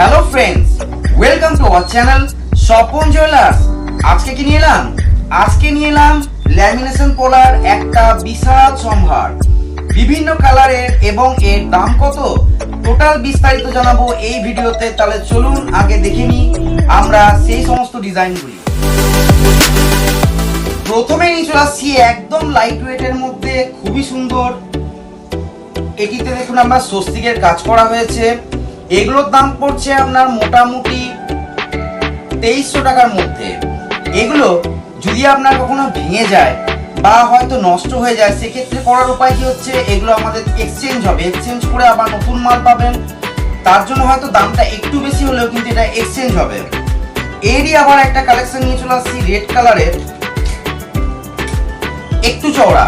Hello friends welcome to our channel Swapan jewellers আজকে কি নিয়ে এলাম? আজকে নিয়ে এলাম ল্যামিনেশন পোলার একটা বিশাল সম্ভার। বিভিন্ন কালারের এবং এর দাম কত? টোটাল বিস্তারিত জানাব এই ভিডিওতে। তাহলে চলুন আগে দেখে নিই আমরা সেই সমস্ত ডিজাইনগুলি। প্রথমে নিয়ে চলে আসছি একদম লাইট ওয়েটের মধ্যে, খুবই সুন্দর। এটিতে দেখুন আমরা স্বস্তিকের কাজ করা হয়েছে। এগুলোর দাম পড়ছে আপনার মোটামুটি তেইশশো টাকার মধ্যে। এগুলো যদি আপনার কখনো ভেঙে যায় বা হয়তো নষ্ট হয়ে যায়, সেক্ষেত্রে করার উপায় কি হচ্ছে? এগুলো আমাদের এক্সচেঞ্জ হবে। এক্সচেঞ্জ করে আবার নতুন মাল পাবেন। তার জন্য হয়তো দামটা একটু বেশি হলেও কিন্তু এটা এক্সচেঞ্জ হবে। এরই আবার একটা কালেকশন নিয়ে চলে আসছি রেড কালারের একটু চওড়া।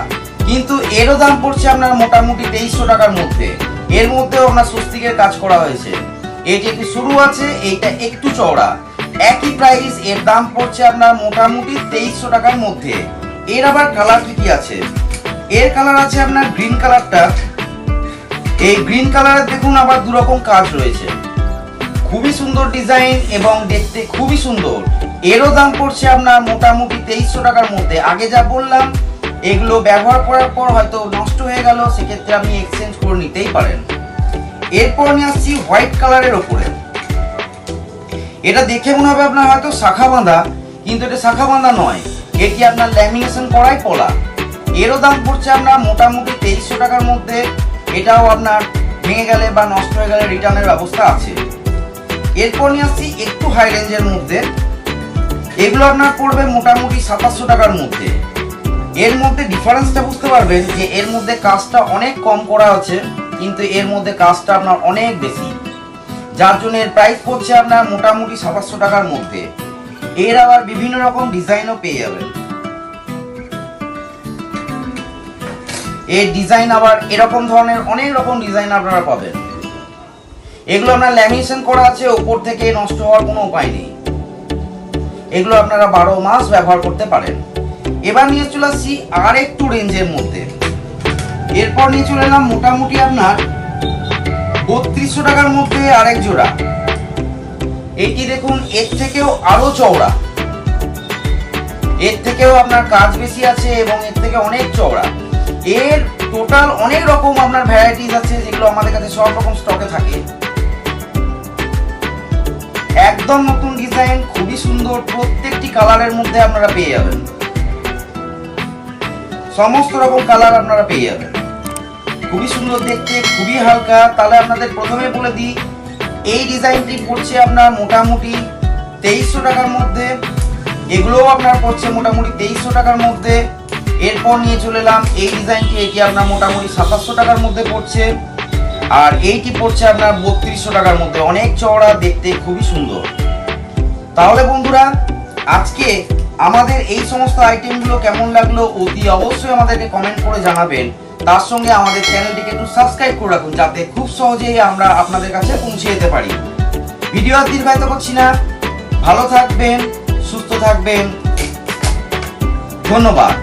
কিন্তু এরও দাম পড়ছে আপনার মোটামুটি তেইশশো টাকার মধ্যে। এর মধ্যেও আপনার স্বস্তিকের কাজ করা হয়েছে। এটি একটু শুরু আছে, এইটা একটু চওড়া। একই প্রাইস এর দাম পড়ছে আপনার মোটামুটি তেইশশো টাকার মধ্যে। এর আবার কালার কি কি আছে? এর কালার আছে আপনার গ্রিন কালারটা এই গ্রিন কালারের দেখুন আবার দু রকম কাজ রয়েছে। খুবই সুন্দর ডিজাইন এবং দেখতে খুবই সুন্দর। এরও দাম পড়ছে আপনার মোটামুটি তেইশশো টাকার মধ্যে। আগে যা বললাম এগুলো ব্যবহার করার পর হয়তো নষ্ট হয়ে গেল, সেক্ষেত্রে আপনি এক্সচেঞ্জ করে নিতেই পারেন। এরপর নিয়ে আসছি হোয়াইট কালারের ওপরে। এটা দেখে মনে হবে আপনার হয়তো শাখা বাঁধা, কিন্তু এটা শাখা বাঁধা নয়। এটি আপনার ল্যামিনেশন করাই পলা। এরও দাম পড়ছে আপনার মোটামুটি তেইশশো টাকার মধ্যে। এটাও আপনার ভেঙে গেলে বা নষ্ট হয়ে গেলে রিটার্নের ব্যবস্থা আছে। এরপর নিয়ে আসছি একটু হাই রেঞ্জের মধ্যে। এগুলো আপনার পড়বে মোটামুটি সাতাশশো টাকার মধ্যে। এর মধ্যে ডিফারেন্সটা বুঝতে পারবেন যে এর মধ্যে কাজটা অনেক কম করা আছে, কিন্তু এর মধ্যে কাজটা আপনার অনেক বেশি। যার জন্য এর প্রাইস পড়ছে আপনার মোটামুটি সাতাশশো টাকার মধ্যে। এর আবার বিভিন্ন রকম ডিজাইনও পেয়ে যাবেন। এর ডিজাইন আবার এরকম ধরনের অনেক রকম ডিজাইন আপনারা পাবেন। এগুলো আপনার ল্যামিনেশন করা আছে উপর থেকে নষ্ট হওয়ার কোনো উপায় নেই। এগুলো আপনারা বারো মাস ব্যবহার করতে পারেন। এবার নিয়ে চলে আসছি আর একটু রেঞ্জের মধ্যে। এরপর নিয়ে চলে এলাম মোটামুটি আপনার বত্রিশশো টাকার মধ্যে আরেক জোড়া। এটি দেখুন, এর থেকেও আরও চওড়া। এর থেকেও আপনার কাজ বেশি আছে এবং এর থেকে অনেক চওড়া। এর টোটাল অনেক রকম আপনার ভ্যারাইটিস আছে যেগুলো আমাদের কাছে সব রকম স্টকে থাকে। একদম নতুন ডিজাইন খুবই সুন্দর, প্রত্যেকটি কালারের মধ্যে আপনারা পেয়ে যাবেন। সমস্ত রকম কালার আপনারা পেয়ে যাবেন। খুবই সুন্দর দেখতে, খুবই হালকা। তাহলে আপনাদের প্রথমে বলে দিই, এই ডিজাইনটি পড়ছে আপনার মোটামুটি তেইশশো টাকার মধ্যে। এগুলোও আপনার পড়ছে মোটামুটি তেইশশো টাকার মধ্যে। এরপর নিয়ে চলে এলাম, এই ডিজাইনটি এটি আপনার মোটামুটি সাতাশশো টাকার মধ্যে পড়ছে। আর এইটি পড়ছে আপনার বত্রিশশো টাকার মধ্যে। অনেক চওড়া দেখতে খুবই সুন্দর। তাহলে বন্ধুরা, আজকে আমাদের এই সমস্ত আইটেমগুলো কেমন লাগল অতি অবশ্যই আমাদেরকে কমেন্ট করে জানাবেন। তার সঙ্গে আমাদের চ্যানেলটিকে একটু সাবস্ক্রাইব করে রাখুন, যাতে খুব সহজেই আমরা আপনাদের কাছে পৌঁছে যেতে পারি। ভিডিও আর দীর্ঘায়িত করছি না। ভালো থাকবেন, সুস্থ থাকবেন। ধন্যবাদ।